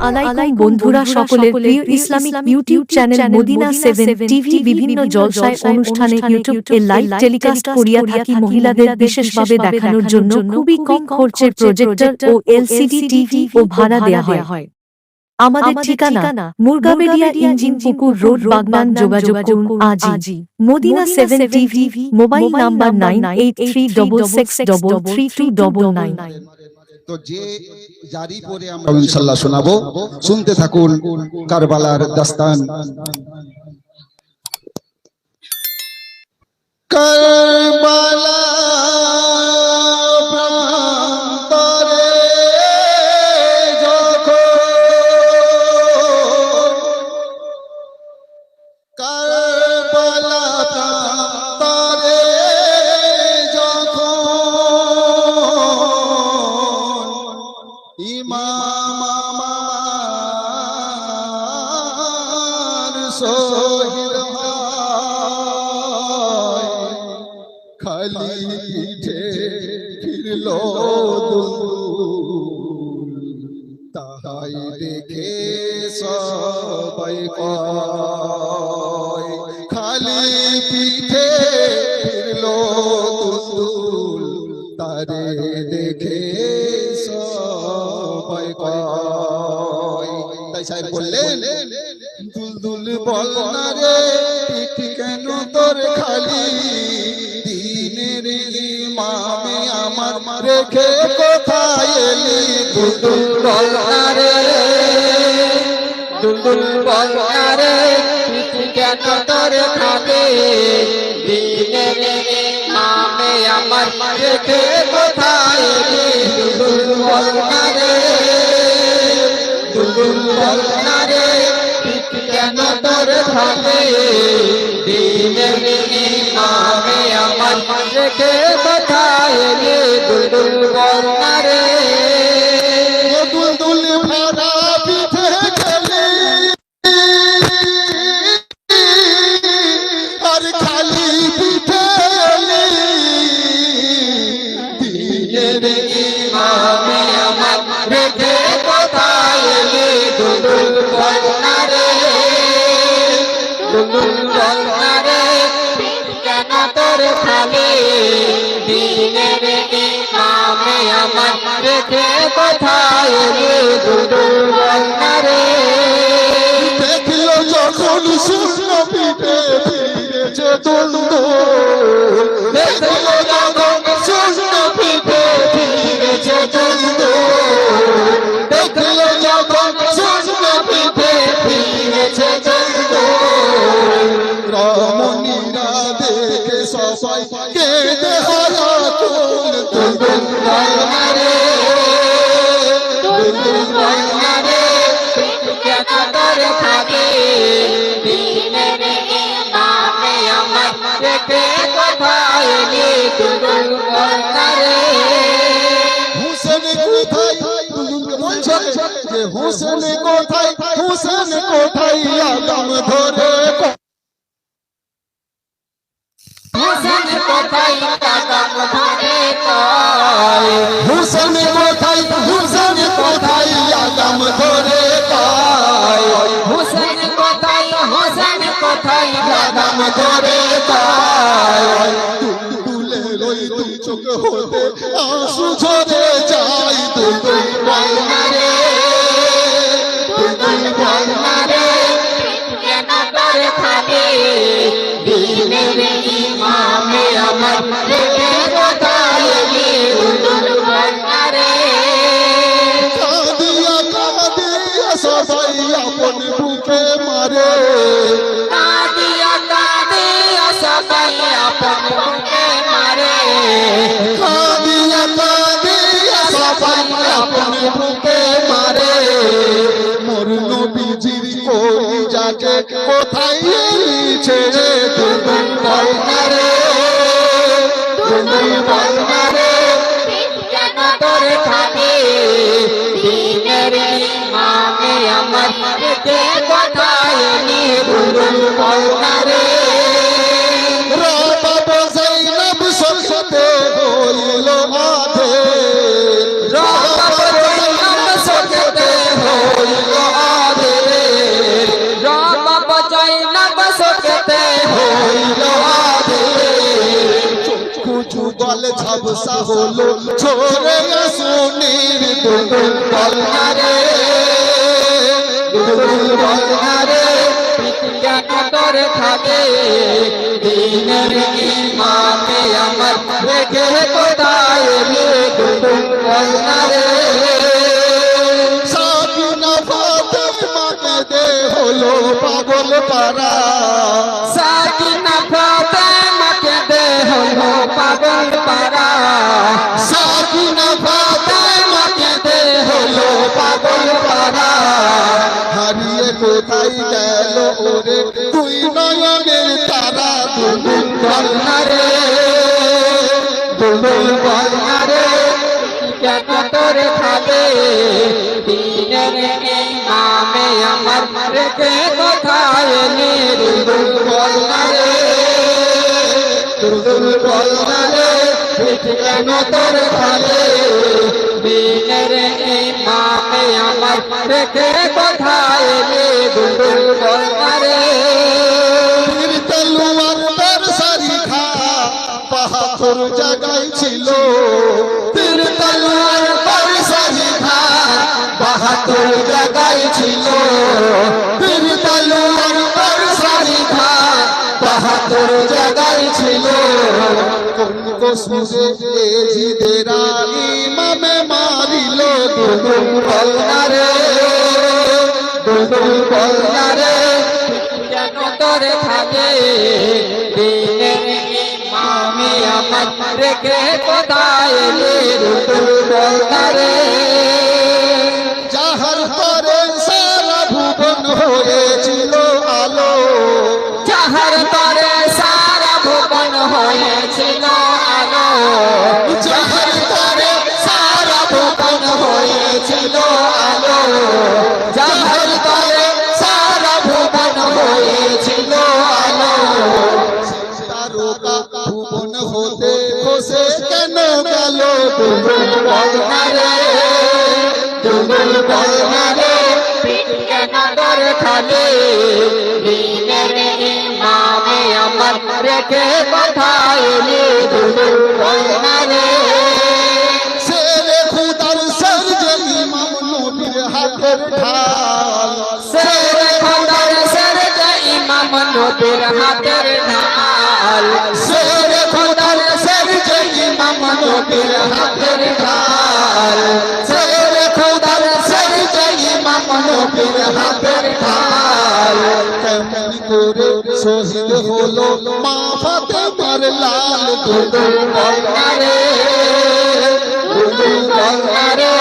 আলাইকুম বন্ধুরা সকলের প্রিয় Islamic YouTube channel Madina seven TV বিভিন্ন জলসায় অনুষ্ঠানে ইউটিউব এ লাইভ টেলিকাস্ট করিয়া থাকি মহিলাদের বিশেষভাবে দেখানোর জন্য খুবই কম খরচের প্রজেক্টর ও এলসিডি টিভি ও ভাড়া দেয়া হয়। আমাদের ঠিকানা মুরগাবেলিয়া ইঞ্জিন পুকুর রোড বাগনান যোগাযোগ করুন আজই Madina seven TV mobile number nine eight three double six double three two double nine তো যে জারি পরে আমরা ইনশাল্লাহ শোনাবো। শুনতে থাকুন কারবালার দাস্তান। কারবালা পিঠে ফিরলো তাহাই দেখে সবাই খালি পিঠে ফিরলো দুলদুল তারে দেখে সবাই তাই সাহেব বললেন দুলদুল বল না রে, পিঠ কেন তোর খালি রেখে কোথায় এলি দুলদুল বলনারে দুলদুল বলনারে পিঠ কেন তোর খাবে দিনের নামে আমার রেখে কোথায় রে দুলদুল বলনারে দুলদুল বলনারে পিঠ কেন তোর খাবে দিনের নামে আমার রেখে কোথায় রে বলনারে দুলদুল তোর খালি? দিনের ইমামে আমার রেখে কোথায় এলি দুলদুল বলনারে দেখল যখন শূন্য পিঠে দেখল কেঁদে হারা চুল কোথায়? হুসেন কোথায়? দুলদুল ধরে হুসেন কোথায় কদম ধরে কয় হুসেন কোথায় হুসেন কোথায় আদম ধরে কয় হুসেন কোথায় হুসেন কোথায় আদম ধরে কয় দুলদুলের ওই দুই চোখ হতে আঁসু ঝরে যায় দুলদুল বলনারে দুলদুল আপন বুকে মারে। কাঁদিয়া কাঁদিয়া সবাই আপন বুকে মারে। কাঁদিয়া কাঁদিয়া সবাই আপন বুকে মারে। মোর নবীজির কোথায় এলি ছেড়ে দুলদুল বলনারে কেন হাবসা হলো ছোরে আসুনির দুলদুল বলনা দুলদুল বলনা রে কেন তোরে খাবে দিনের ইমামে আমার রেখে কোথায় রে দুদুল বলনা রে সাকিনা ফাতেমাকে দে হলো পাগল পারা কোথায় গেল ওরে? তুই নয়নের তারা দুলদুল বলনা রে দুদুল বলনা রে কেন তোরে খাবে? দিনের ইমামে আমার রেখে কোথায় রে দুদুল বলনা রে দুদুল বলনা রে কেন তোরে খাবে? দিনের ইমামে আমার রেখে কোথায় রে দুদুল বলনা রে তীর তলোয়ার তার সারি খা পাহাড় জায়গায় ছিল। তীর তলোয়ার তার সারি খা বাহাদুর জায়গায় ছিল। তীর তলোয়ার সারি খা বাহাদুর জায়গায় ছিল। কোন কসুরে জিদেরা দুদুল বলনা রে কেন তোরে থাকে দিনের ইমামি আমার রেখে কোথায় রে রুদুল খসে কেন গেল দুলুল বলনা রে দুলুল বলনা রে কেন তোর খালে দিনের ইমামে আমার রেখে কোথায় রে দুলুল বলনা রে খুদার সর যে ইমাম নবীর হাতের ঢাল। সের খোদার সের যে ইমাম নবীর হাতের ঢাল। নবীর হাতের ঢাল। সের খোদার সের যে ইমাম নবীর হাতের ঢাল। শহীদ হলো মা ফাতেমার লাল দুদুল বলনারে দুদুল বলনারে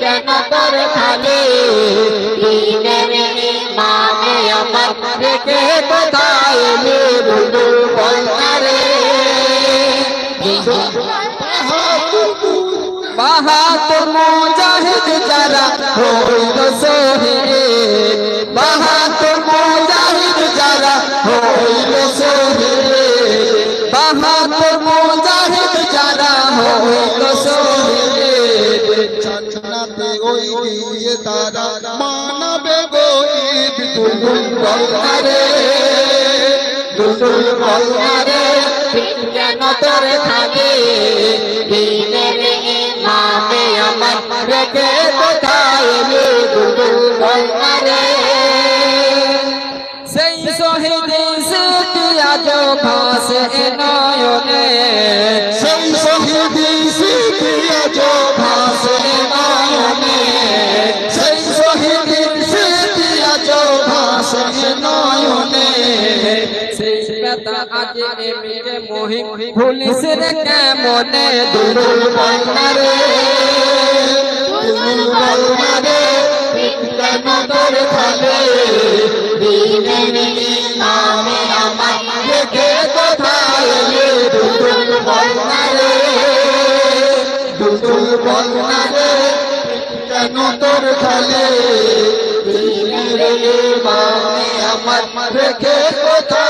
কেন তোর খালে দিনের আমার কোথায় বাহাদুর মুজাহিদ যারা হইল শহীদ বাহাদুর মুজাহিদ যারা হইল শহীদ বাহাদুর মুজাহিদ যারা হইল শহীদ জান্নাতে ওই দিয়ে তারা মানবে গো ঈদ দুলদুল বলনারে দুদুল বলনারে কেন তোরে থাকে রেখে কোথায় রে দুদুল বলনারে সেই শহীদ স্মৃতি আজ ভাসে নয়নে সেই শহীদি সিপিয়া জো ভাসে নয়নে সেই শহীদি সিপিয়া জো ভাসে নয়নে সেই ব্যথা আজ এমিকে মোহি পুলিশ রে কেমনে দুলুল বলনারে দিনের ইমামে আমার রেখে কোথায়